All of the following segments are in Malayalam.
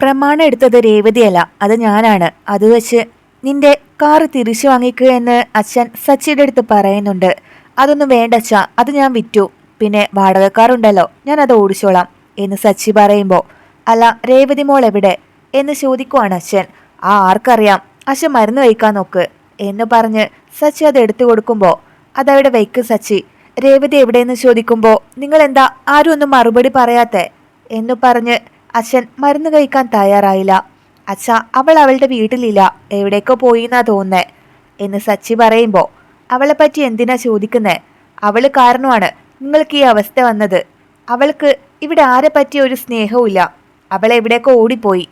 പ്രമാണം എടുത്തത് രേവതിയല്ല അത് ഞാനാണ്. അത് വെച്ച് നിന്റെ കാറ് തിരിച്ചു വാങ്ങിക്കുക എന്ന് അച്ഛൻ സച്ചിയുടെ അടുത്ത് പറയുന്നുണ്ട്. അതൊന്നും വേണ്ട അച്ഛാ. അത് ഞാൻ വിറ്റു. പിന്നെ വാടകക്കാറുണ്ടല്ലോ ഞാൻ അത് ഓടിച്ചോളാം എന്ന് സച്ചി പറയുമ്പോൾ അല്ല രേവതി മോൾ എവിടെ? എന്ന് ചോദിക്കുവാണ് അച്ഛൻ. ആ ആർക്കറിയാം. അച്ഛൻ മരുന്ന് വയ്ക്കാൻ നോക്ക്. എന്ന് പറഞ്ഞ് സച്ചി അത് എടുത്തു കൊടുക്കുമ്പോൾ അതവിടെ വയ്ക്ക് സച്ചി. രേവതി എവിടെയെന്ന് ചോദിക്കുമ്പോൾ നിങ്ങൾ എന്താ ആരും ഒന്നും മറുപടി പറയാത്തേ? എന്ന് പറഞ്ഞ് അച്ഛൻ മരുന്ന് കഴിക്കാൻ തയ്യാറായില്ല. അച്ഛ അവൾ അവളുടെ വീട്ടിലില്ല. എവിടേക്കോ പോയി എന്നാ തോന്നുന്നേ? എന്ന് സച്ചി പറയുമ്പോൾ അവളെ പറ്റി എന്തിനാ ചോദിക്കുന്നേ? അവൾ കാരണമാണ് നിങ്ങൾക്ക് ഈ അവസ്ഥ വന്നത്. അവൾക്ക് ഇവിടെ ആരെ പറ്റിയ ഒരു സ്നേഹവുമില്ല. അവൾ എവിടേക്കോ ഓടിപ്പോയി?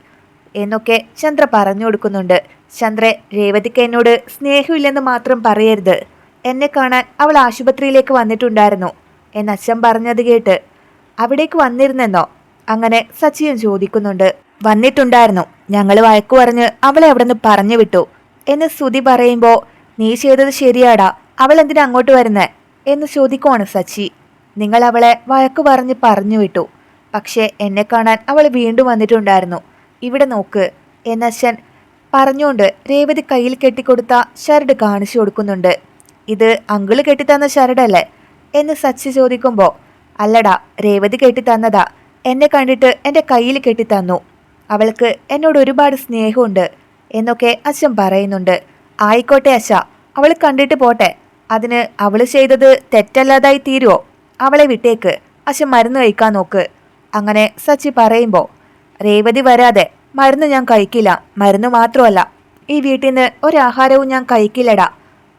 എന്നൊക്കെ ചന്ദ്ര പറഞ്ഞു കൊടുക്കുന്നുണ്ട്. ചന്ദ്രെ രേവതിക്ക് എന്നോട് സ്നേഹമില്ലെന്ന് മാത്രം പറയരുത്. എന്നെ കാണാൻ അവൾ ആശുപത്രിയിലേക്ക് വന്നിട്ടുണ്ടായിരുന്നു. എന്നച്ഛൻ പറഞ്ഞത് കേട്ട് അവിടേക്ക് വന്നിരുന്നെന്നോ? അങ്ങനെ സച്ചിയൻ ചോദിക്കുന്നുണ്ട് വന്നിട്ടുണ്ടായിരുന്നു. ഞങ്ങൾ വഴക്കു പറഞ്ഞ് അവളെ അവിടെ നിന്ന് പറഞ്ഞു വിട്ടു. എന്ന് ശ്രുതി പറയുമ്പോൾ നീ ചെയ്തത് ശരിയാടാ. അവൾ എന്തിനാ അങ്ങോട്ട് വരുന്നേ? എന്ന് ചോദിക്കുവാണ് സച്ചി. നിങ്ങൾ അവളെ വഴക്കു പറഞ്ഞ് പറഞ്ഞു വിട്ടു. പക്ഷേ എന്നെ കാണാൻ അവൾ വീണ്ടും വന്നിട്ടുണ്ടായിരുന്നു. ഇവിടെ നോക്ക്. എന്നച്ഛൻ പറഞ്ഞുകൊണ്ട് രേവതി കയ്യിൽ കെട്ടിക്കൊടുത്ത ഷരട് കാണിച്ചു കൊടുക്കുന്നുണ്ട്. ഇത് അങ്കിൾ കെട്ടിത്തന്ന ഷരടല്ലേ എന്ന് സച്ചി ചോദിക്കുമ്പോൾ അല്ലടാ രേവതി കെട്ടിത്തന്നതാ. എന്നെ കണ്ടിട്ട് എന്റെ കയ്യിൽ കെട്ടിത്തന്നു. അവൾക്ക് എന്നോട് ഒരുപാട് സ്നേഹമുണ്ട് എന്നൊക്കെ അച്ഛൻ പറയുന്നുണ്ട്. ആയിക്കോട്ടെ അച്ഛ അവൾ കണ്ടിട്ട് പോട്ടെ. അതിന് അവൾ ചെയ്തത് തെറ്റല്ലാതായി തീരുവോ? അവളെ വിട്ടേക്ക്. അച്ഛൻ മരുന്ന് കഴിക്കാൻ നോക്ക്. അങ്ങനെ സച്ചി പറയുമ്പോൾ രേവതി വരാതെ മരുന്ന് ഞാൻ കഴിക്കില്ല. മരുന്ന് മാത്രമല്ല ഈ വീട്ടിൽ നിന്ന് ഒരാഹാരവും ഞാൻ കഴിക്കില്ലടാ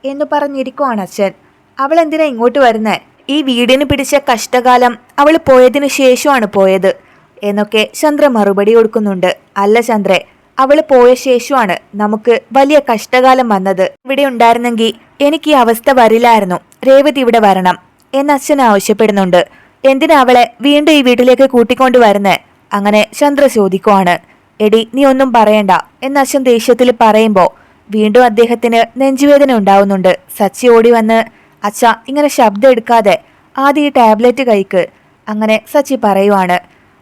എന്ന് പറഞ്ഞിരിക്കുവാണ് അച്ഛൻ. അവൾ എന്തിനാ ഇങ്ങോട്ട് വരുന്നേ? ഈ വീടിന് പിടിച്ച കഷ്ടകാലം അവൾ പോയതിനു ശേഷമാണ് പോയത് എന്നൊക്കെ ചന്ദ്ര മറുപടി കൊടുക്കുന്നുണ്ട്. അല്ല ചന്ദ്രെ അവൾ പോയ ശേഷമാണ് നമുക്ക് വലിയ കഷ്ടകാലം വന്നത്. ഇവിടെ ഉണ്ടായിരുന്നെങ്കിൽ എനിക്ക് ഈ അവസ്ഥ വരില്ലായിരുന്നു. രേവതി ഇവിടെ വരണം എന്ന് അച്ഛൻ ആവശ്യപ്പെടുന്നുണ്ട്. എന്തിനാ അവളെ വീണ്ടും ഈ വീട്ടിലേക്ക് കൂട്ടിക്കൊണ്ടു വരുന്നേ? അങ്ങനെ ചന്ദ്ര ചോദിക്കുവാണ്. എടി നീ ഒന്നും പറയണ്ട എന്ന് അച്ഛൻ ദേഷ്യത്തിൽ പറയുമ്പോൾ വീണ്ടും അദ്ദേഹത്തിന് നെഞ്ചുവേദന ഉണ്ടാവുന്നുണ്ട്. സച്ചി ഓടി വന്ന് അച്ഛ ഇങ്ങനെ ശബ്ദം എടുക്കാതെ ആദ്യം ഈ ടാബ്ലറ്റ് കഴിക്ക്. അങ്ങനെ സച്ചി പറയുവാണ്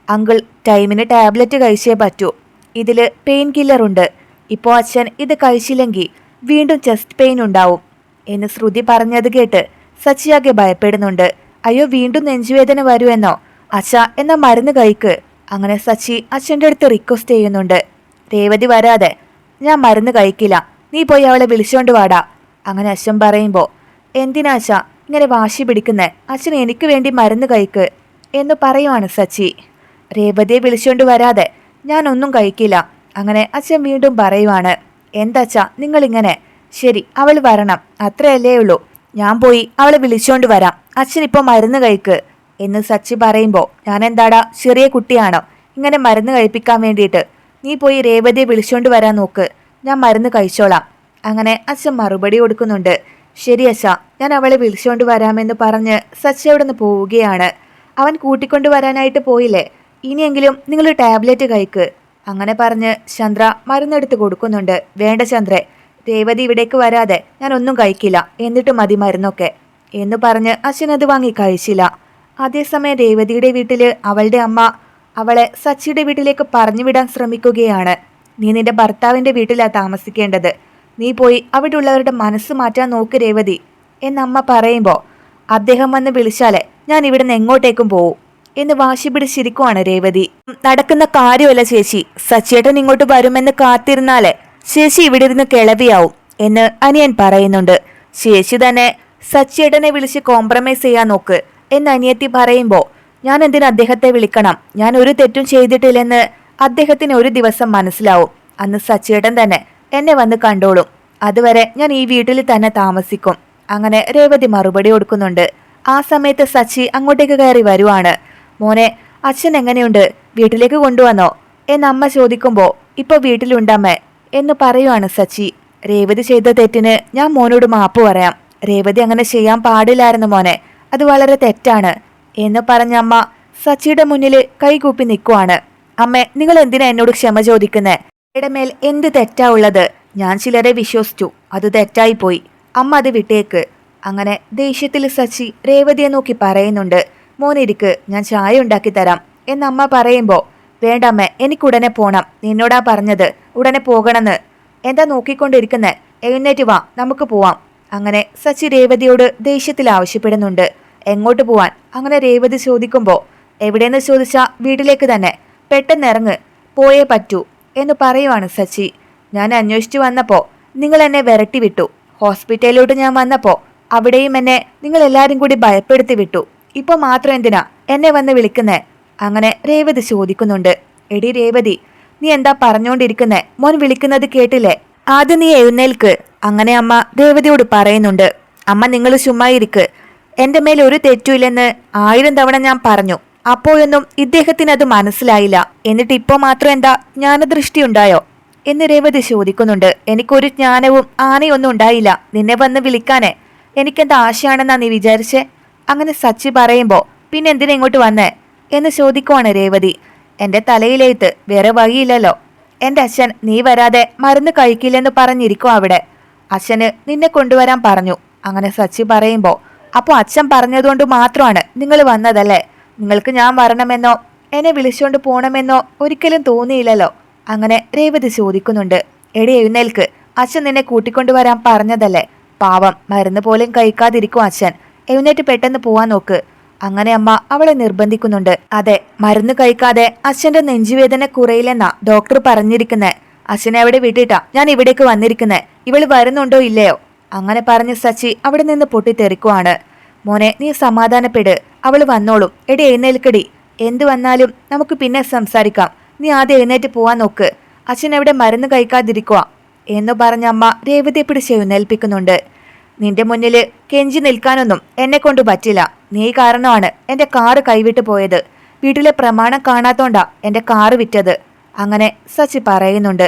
അങ്കിൾ ടൈമിന് ടാബ്ലറ്റ് കഴിച്ചേ പറ്റൂ. ഇതിൽ പെയിൻ കില്ലർ ഉണ്ട്. ഇപ്പോൾ അച്ഛൻ ഇത് കഴിച്ചില്ലെങ്കിൽ വീണ്ടും ചെസ്റ്റ് പെയിൻ ഉണ്ടാവും. എന്ന് ശ്രുതി പറഞ്ഞത് കേട്ട് സച്ചിയാകെ ഭയപ്പെടുന്നുണ്ട്. അയ്യോ വീണ്ടും നെഞ്ചുവേദന വരുമെന്നോ? അച്ഛ എന്ന മരുന്ന് കഴിക്ക്. അങ്ങനെ സച്ചി അച്ഛന്റെ അടുത്ത് റിക്വസ്റ്റ് ചെയ്യുന്നുണ്ട്. രേവതി വരാതെ ഞാൻ മരുന്ന് കഴിക്കില്ല. നീ പോയി അവളെ വിളിച്ചോണ്ട് വാടാ. അങ്ങനെ അച്ഛൻ പറയുമ്പോൾ എന്തിനാ അച്ഛ ഇങ്ങനെ വാശി പിടിക്കുന്നേ. അച്ഛൻ എനിക്ക് വേണ്ടി മരുന്ന് കഴിക്ക് എന്ന് പറയുവാണ് സച്ചി. രേവതിയെ വിളിച്ചുകൊണ്ട് വരാതെ ഞാനൊന്നും കഴിക്കില്ല. അങ്ങനെ അച്ഛൻ വീണ്ടും പറയുവാണ്. എന്താച്ചാ നിങ്ങളിങ്ങനെ? ശരി അവൾ വരണം. അത്രയല്ലേ ഉള്ളൂ. ഞാൻ പോയി അവളെ വിളിച്ചുകൊണ്ട് വരാം. അച്ഛൻ ഇപ്പോൾ മരുന്ന് കഴിക്ക് എന്ന് സച്ചി പറയുമ്പോൾ ഞാൻ എന്താടാ? ചെറിയ കുട്ടിയാണോ? ഇങ്ങനെ മരുന്ന് കഴിപ്പിക്കാൻ വേണ്ടിയിട്ട്. നീ പോയി രേവതിയെ വിളിച്ചുകൊണ്ട് വരാൻ നോക്ക്. ഞാൻ മരുന്ന് കഴിച്ചോളാം. അങ്ങനെ അച്ഛൻ മറുപടി കൊടുക്കുന്നുണ്ട്. ശരി അശ ഞാൻ അവളെ വിളിച്ചുകൊണ്ട് വരാമെന്ന് പറഞ്ഞ് സച്ചി അവിടെ നിന്ന് പോവുകയാണ്. അവൻ കൂട്ടിക്കൊണ്ടു വരാനായിട്ട് പോയില്ലേ? ഇനിയെങ്കിലും നിങ്ങൾ ടാബ്ലറ്റ് കഴിക്ക്. അങ്ങനെ പറഞ്ഞ് ചന്ദ്ര മരുന്നെടുത്ത് കൊടുക്കുന്നുണ്ട്. വേണ്ട ചന്ദ്രേ രേവതി ഇവിടേക്ക് വരാതെ ഞാൻ ഒന്നും കഴിക്കില്ല. എന്നിട്ട് മതി മരുന്നൊക്കെ. എന്ന് പറഞ്ഞ് അച്ഛൻ അത് വാങ്ങി കഴിച്ചില്ല. അതേസമയം രേവതിയുടെ വീട്ടിൽ അവളുടെ അമ്മ അവളെ സച്ചിയുടെ വീട്ടിലേക്ക് പറഞ്ഞു വിടാൻ ശ്രമിക്കുകയാണ്. നീ നിന്റെ ഭർത്താവിന്റെ വീട്ടിലാണ് താമസിക്കേണ്ടത്. നീ പോയി അവിടെ ഉള്ളവരുടെ മനസ്സ് മാറ്റാൻ നോക്ക് രേവതി. എന്നമ്മ പറയുമ്പോൾ അദ്ദേഹം വന്ന് വിളിച്ചാലേ ഞാൻ ഇവിടുന്ന് എങ്ങോട്ടേക്കും പോവും എന്ന് വാശി പിടിച്ചിരിക്കുവാണ് രേവതി. നടക്കുന്ന കാര്യമല്ല ചേച്ചി. സച്ചേട്ടൻ ഇങ്ങോട്ട് വരുമെന്ന് കാത്തിരുന്നാലേ ചേച്ചി ഇവിടെ ഇരുന്ന് കിളവിയാവും എന്ന് അനിയൻ പറയുന്നുണ്ട്. ചേച്ചി തന്നെ സച്ചേട്ടനെ വിളിച്ച് കോംപ്രമൈസ് ചെയ്യാൻ നോക്ക് എന്ന് അനിയത്തി പറയുമ്പോൾ ഞാൻ എന്തിന് അദ്ദേഹത്തെ വിളിക്കണം? ഞാൻ ഒരു തെറ്റും ചെയ്തിട്ടില്ലെന്ന് അദ്ദേഹത്തിന് ഒരു ദിവസം മനസ്സിലാവും. അന്ന് സച്ചേട്ടൻ തന്നെ എന്നെ വന്ന് കണ്ടോളും. അതുവരെ ഞാൻ ഈ വീട്ടിൽ തന്നെ താമസിക്കും. അങ്ങനെ രേവതി മറുപടി കൊടുക്കുന്നുണ്ട്. ആ സമയത്ത് സച്ചി അങ്ങോട്ടേക്ക് കയറി വരുവാണ്. മോനെ അച്ഛൻ എങ്ങനെയുണ്ട്? വീട്ടിലേക്ക് കൊണ്ടുവന്നോ? എന്ന് അമ്മ ചോദിക്കുമ്പോൾ ഇപ്പോൾ വീട്ടിലുണ്ടമ്മേ എന്ന് പറയുവാണ് സച്ചി. രേവതി ചെയ്ത തെറ്റിന് ഞാൻ മോനോട് മാപ്പ് പറയാം. രേവതി അങ്ങനെ ചെയ്യാൻ പാടില്ലായിരുന്നു മോനെ. അത് വളരെ തെറ്റാണ്. എന്ന് പറഞ്ഞ അമ്മ സച്ചിയുടെ മുന്നിൽ കൈകൂപ്പി നിൽക്കുവാണ്. അമ്മേ നിങ്ങൾ എന്തിനാ എന്നോട് ക്ഷമ ചോദിക്കുന്നേ? എന്റെ മേൽ എന്ത് തെറ്റാ ഉള്ളത്? ഞാൻ ചിലരെ വിശ്വസിച്ചു. അത് തെറ്റായി പോയി അമ്മ അത് വിട്ടേക്ക്. അങ്ങനെ ദേഷ്യത്തിൽ സച്ചി രേവതിയെ നോക്കി പറയുന്നുണ്ട് മോനിരിക്ക് ഞാൻ ചായ ഉണ്ടാക്കി തരാം. എന്നമ്മ പറയുമ്പോൾ വേണ്ടമ്മ എനിക്ക് ഉടനെ പോണം. നിന്നോടാ പറഞ്ഞത്. ഉടനെ പോകണമെന്ന്. എന്താ നോക്കിക്കൊണ്ടിരിക്കുന്നെ? എഴുന്നേറ്റ് വാ നമുക്ക് പോവാം. അങ്ങനെ സച്ചി രേവതിയോട് ദേഷ്യത്തിൽ ആവശ്യപ്പെടുന്നുണ്ട് എങ്ങോട്ട് പോവാൻ? അങ്ങനെ രേവതി ചോദിക്കുമ്പോൾ എവിടെയെന്ന് ചോദിച്ചാ വീട്ടിലേക്ക് തന്നെ. പെട്ടെന്ന് ഇറങ്ങ്. പോയേ പറ്റൂ. എന്ന് പറയുവാണ് സച്ചി. ഞാൻ അന്വേഷിച്ചു വന്നപ്പോൾ നിങ്ങൾ എന്നെ വിരട്ടി വിട്ടു. ഹോസ്പിറ്റലിലോട്ട് ഞാൻ വന്നപ്പോൾ അവിടെയും എന്നെ നിങ്ങൾ എല്ലാവരും കൂടി ഭയപ്പെടുത്തി വിട്ടു. ഇപ്പൊ മാത്രം എന്തിനാ എന്നെ വന്ന് വിളിക്കുന്നേ? അങ്ങനെ രേവതി ചോദിക്കുന്നുണ്ട്. എടി രേവതി നീ എന്താ പറഞ്ഞുകൊണ്ടിരിക്കുന്നേ മോൻ വിളിക്കുന്നത് കേട്ടില്ലേ? ആദ്യം നീ എഴുന്നേൽക്ക്. അങ്ങനെ അമ്മ രേവതിയോട് പറയുന്നുണ്ട്. അമ്മ നിങ്ങൾ ചുമ്മായിരിക്ക് എന്റെ മേൽ ഒരു തെറ്റുമില്ലെന്ന് ആയിരം തവണ ഞാൻ പറഞ്ഞു. അപ്പോഴൊന്നും ഇദ്ദേഹത്തിന് അത് മനസ്സിലായില്ല. എന്നിട്ട് ഇപ്പോ മാത്രം എന്താ ജ്ഞാനദൃഷ്ടി ഉണ്ടായോ എന്ന് രേവതി ചോദിക്കുന്നുണ്ട്. എനിക്കൊരു ജ്ഞാനവും ആനയൊന്നും ഉണ്ടായില്ല. നിന്നെ വന്ന് വിളിക്കാനേ. എനിക്കെന്താ ആശയാണെന്നാ നീ വിചാരിച്ചേ? അങ്ങനെ സച്ചി പറയുമ്പോ പിന്നെ എന്തിനാ ഇങ്ങോട്ട് വന്നേ? എന്ന് ചോദിക്കുവാണ് രേവതി. എന്റെ തലയിലേത്ത് വേറെ വഴിയില്ലല്ലോ. എന്റെ അച്ഛൻ നീ വരാതെ മരുന്ന് കഴിക്കില്ലെന്ന് പറഞ്ഞിരിക്കും അവിടെ. അച്ഛന് നിന്നെ കൊണ്ടുവരാൻ പറഞ്ഞു. അങ്ങനെ സച്ചി പറയുമ്പോ അപ്പോൾ അച്ഛൻ പറഞ്ഞതുകൊണ്ട് മാത്രമാണ് നിങ്ങൾ വന്നതല്ലേ? നിങ്ങൾക്ക് ഞാൻ വരണമെന്നോ എന്നെ വിളിച്ചുകൊണ്ട് പോകണമെന്നോ ഒരിക്കലും തോന്നിയില്ലല്ലോ. അങ്ങനെ രേവതി ചോദിക്കുന്നുണ്ട്. എടി എഴുന്നേൽക്ക്. അച്ഛൻ നിന്നെ കൂട്ടിക്കൊണ്ടുവരാൻ പറഞ്ഞതല്ലേ? പാവം മരുന്ന് പോലും കഴിക്കാതിരിക്കും അച്ഛൻ. എഴുന്നേറ്റ് പെട്ടെന്ന് പോവാൻ നോക്ക്. അങ്ങനെ അമ്മ അവളെ നിർബന്ധിക്കുന്നുണ്ട്. അതെ മരുന്ന് കഴിക്കാതെ അച്ഛന്റെ നെഞ്ചുവേദന കുറയില്ലെന്നാ ഡോക്ടർ പറഞ്ഞിരിക്കുന്നെ. അച്ഛനെ അവിടെ വിട്ടിട്ടാ ഞാൻ ഇവിടേക്ക് വന്നിരിക്കുന്നെ. ഇവൾ വരുന്നുണ്ടോ ഇല്ലയോ? അങ്ങനെ പറഞ്ഞ് സച്ചി അവിടെ നിന്ന് പൊട്ടിത്തെറിക്കുവാണ്. മോനെ നീ സമാധാനപ്പെട്. അവൾ വന്നോളും. എടി എഴുന്നേൽക്കടി. എന്തു വന്നാലും നമുക്ക് പിന്നെ സംസാരിക്കാം. നീ ആദ്യം എഴുന്നേറ്റ് പോവാൻ നോക്ക്. അച്ഛൻ എവിടെ മരുന്ന് കഴിക്കാതിരിക്കുക എന്ന് പറഞ്ഞ അമ്മ രേവതിയെ പിടിച്ച് എഴുന്നേൽപ്പിക്കുന്നുണ്ട്. നിന്റെ മുന്നിൽ കെഞ്ചി നിൽക്കാനൊന്നും എന്നെ കൊണ്ട് പറ്റില്ല. നീ കാരണമാണ് എന്റെ കാറ് കൈവിട്ടു പോയത്. വീട്ടിലെ പ്രമാണം കാണാത്തോണ്ടാ എന്റെ കാറ് വിറ്റത്. അങ്ങനെ സച്ചി പറയുന്നുണ്ട്.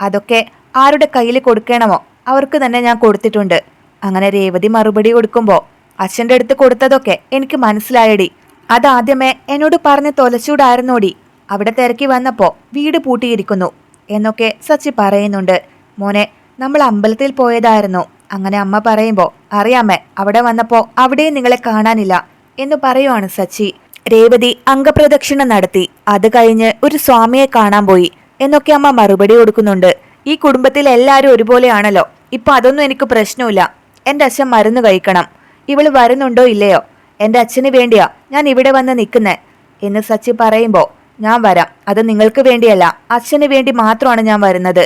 അതൊക്കെ ആരുടെ കയ്യിൽ കൊടുക്കണമോ? അവർക്ക് തന്നെ ഞാൻ കൊടുത്തിട്ടുണ്ട്. അങ്ങനെ രേവതി മറുപടി കൊടുക്കുമ്പോൾ അച്ഛന്റെ അടുത്ത് കൊടുത്തതൊക്കെ എനിക്ക് മനസ്സിലായടി. അതാദ്യമേ എന്നോട് പറഞ്ഞ് തൊലച്ചൂടായിരുന്നോടി. അവിടെ തിരക്കി വന്നപ്പോൾ വീട് പൂട്ടിയിരിക്കുന്നു എന്നൊക്കെ സച്ചി പറയുന്നുണ്ട്. മോനെ നമ്മൾ അമ്പലത്തിൽ പോയതായിരുന്നു. അങ്ങനെ അമ്മ പറയുമ്പോൾ അറിയാമേ അവിടെ വന്നപ്പോൾ അവിടെയും നിങ്ങളെ കാണാനില്ല എന്ന് പറയുവാണ് സച്ചി. രേവതി അംഗപ്രദക്ഷിണ നടത്തി. അത് കഴിഞ്ഞ് ഒരു സ്വാമിയെ കാണാൻ പോയി എന്നൊക്കെ അമ്മ മറുപടി കൊടുക്കുന്നുണ്ട്. ഈ കുടുംബത്തിൽ എല്ലാവരും ഒരുപോലെയാണല്ലോ. ഇപ്പൊ അതൊന്നും എനിക്ക് പ്രശ്നമില്ല. എന്റെ അച്ഛൻ മരുന്ന് കഴിക്കണം. ഇവൾ വരുന്നുണ്ടോ ഇല്ലയോ? എന്റെ അച്ഛന് വേണ്ടിയാ ഞാൻ ഇവിടെ വന്ന് നിൽക്കുന്നേ എന്ന് സച്ചി പറയുമ്പോൾ ഞാൻ വരാം. അത് നിങ്ങൾക്ക് വേണ്ടിയല്ല. അച്ഛന് വേണ്ടി മാത്രമാണ് ഞാൻ വരുന്നത്.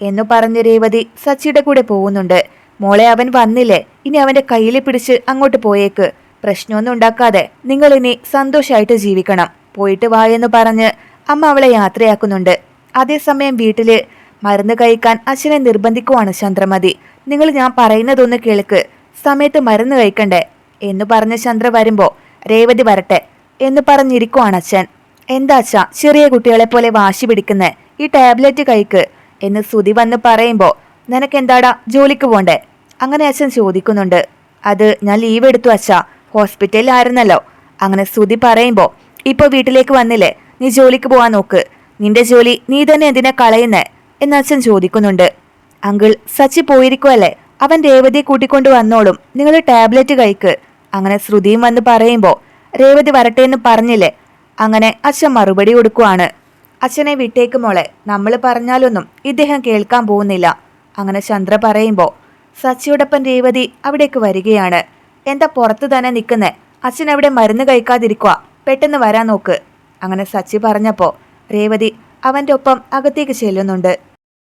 എന്ന് പറഞ്ഞ രേവതി സച്ചിയുടെ കൂടെ പോകുന്നുണ്ട്. മോളെ അവൻ വന്നില്ലേ? ഇനി അവന്റെ കയ്യിൽ പിടിച്ച് അങ്ങോട്ട് പോയേക്ക്. പ്രശ്നമൊന്നും ഉണ്ടാക്കാതെ നിങ്ങൾ ഇനി സന്തോഷമായിട്ട് ജീവിക്കണം. പോയിട്ട് വാ എന്ന് പറഞ്ഞ് അമ്മ അവളെ യാത്രയാക്കുന്നുണ്ട്. അതേസമയം വീട്ടിൽ മരുന്ന് കഴിക്കാൻ അച്ഛനെ നിർബന്ധിക്കുവാണ് ചന്ദ്രമതി. നിങ്ങൾ ഞാൻ പറയുന്നതൊന്ന് കേൾക്ക്. സമയത്ത് മരുന്ന് കഴിക്കണ്ടേ? എന്ന് പറഞ്ഞ ചന്ദ്ര വരുമ്പോ രേവതി വരട്ടെ എന്ന് പറഞ്ഞിരിക്കുവാണ് അച്ഛൻ. എന്താ അച്ഛാ ചെറിയ കുട്ടികളെ പോലെ വാശി പിടിക്കുന്നേ? ഈ ടാബ്ലറ്റ് കഴിക്ക് എന്ന് സുതി വന്ന് പറയുമ്പോ നിനക്കെന്താടാ ജോലിക്ക് പോണ്ടേ? അങ്ങനെ അച്ഛൻ ചോദിക്കുന്നുണ്ട്. അത് ഞാൻ ലീവ് എടുത്തു അച്ഛാ ഹോസ്പിറ്റലിലായിരുന്നല്ലോ അങ്ങനെ സുതി പറയുമ്പോ ഇപ്പൊ വീട്ടിലേക്ക് വന്നില്ലേ? നീ ജോലിക്ക് പോവാൻ നോക്ക്. നിന്റെ ജോലി നീ തന്നെ എന്തിനാ കളയുന്നേ? എന്ന് അച്ഛൻ ചോദിക്കുന്നുണ്ട്. അങ്കിൾ സച്ചി പോയിരിക്കുവല്ലേ? അവൻ രേവതിയെ കൂട്ടിക്കൊണ്ടു വന്നോളും. നിങ്ങൾ ടാബ്ലറ്റ് കഴിക്ക്. അങ്ങനെ ശ്രുതിയും വന്ന് പറയുമ്പോൾ രേവതി വരട്ടെ എന്ന് പറഞ്ഞില്ലേ? അങ്ങനെ അച്ഛൻ മറുപടി കൊടുക്കുവാണ്. അച്ഛനെ വിട്ടേക്ക് മോളെ നമ്മൾ പറഞ്ഞാലൊന്നും ഇദ്ദേഹം കേൾക്കാൻ പോകുന്നില്ല. അങ്ങനെ ചന്ദ്ര പറയുമ്പോൾ സച്ചിയോടൊപ്പം രേവതി അവിടേക്ക് വരികയാണ്. എന്താ പുറത്ത് തന്നെ നിൽക്കുന്നേ? അച്ഛൻ അവിടെ മരുന്ന് കഴിക്കാതിരിക്കുക പെട്ടെന്ന് വരാൻ നോക്ക്. അങ്ങനെ സച്ചി പറഞ്ഞപ്പോൾ രേവതി അവന്റെ ഒപ്പം അകത്തേക്ക് ചെല്ലുന്നുണ്ട്.